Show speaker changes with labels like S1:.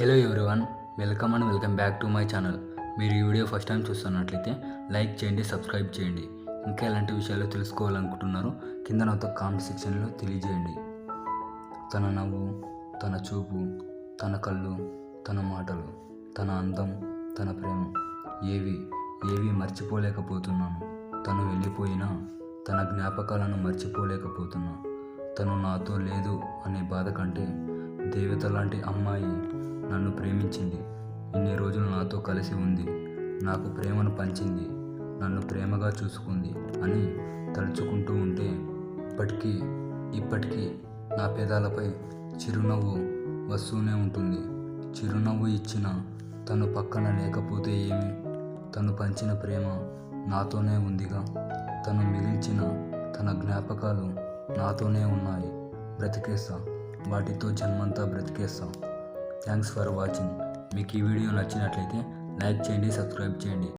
S1: Hello everyone welcome and welcome back to my channel మీరు ఈ video first time చూస్తున్నట్లయితే like చేయండి subscribe చేయండి. ఇంకా ఎలాంటి విషయాలు తెలుసుకోవాలనుకుంటున్నారో కింద నాతో కామెంట్ సెక్షన్లో తెలియజేయండి. తన నవ్వు తన చూపు తన కళ్ళు తన మాటలు తన అందం తన ప్రేమ ఏవి ఏవి మర్చిపోలేకపోతున్నాను. తను వెళ్ళిపోయినా తన జ్ఞాపకాలను మర్చిపోలేకపోతున్నా. తను నాతో లేదు అనే బాధ కంటే దేవత లాంటి అమ్మాయి ప్రేమించింది. ఇన్ని రోజులు నాతో కలిసి ఉంది. నాకు ప్రేమను పంచింది. నన్ను ప్రేమగా చూసుకుంది అని తలుచుకుంటూ ఉంటే ఇప్పటికీ ఇప్పటికీ నా పెదాలపై చిరునవ్వు వస్తూనే ఉంటుంది. చిరునవ్వు ఇచ్చిన తను పక్కన లేకపోతే ఏమి? తను పంచిన ప్రేమ నాతోనే ఉందిగా. తను మిగిల్చిన తన జ్ఞాపకాలు నాతోనే ఉన్నాయి. బ్రతికేస్తా. వాటితో జన్మంతా బ్రతికేస్తా. థ్యాంక్స్ ఫర్ వాచింగ్ మీకు ఈ వీడియో నచ్చినట్లయితే లైక్ చేయండి సబ్స్క్రైబ్ చేయండి.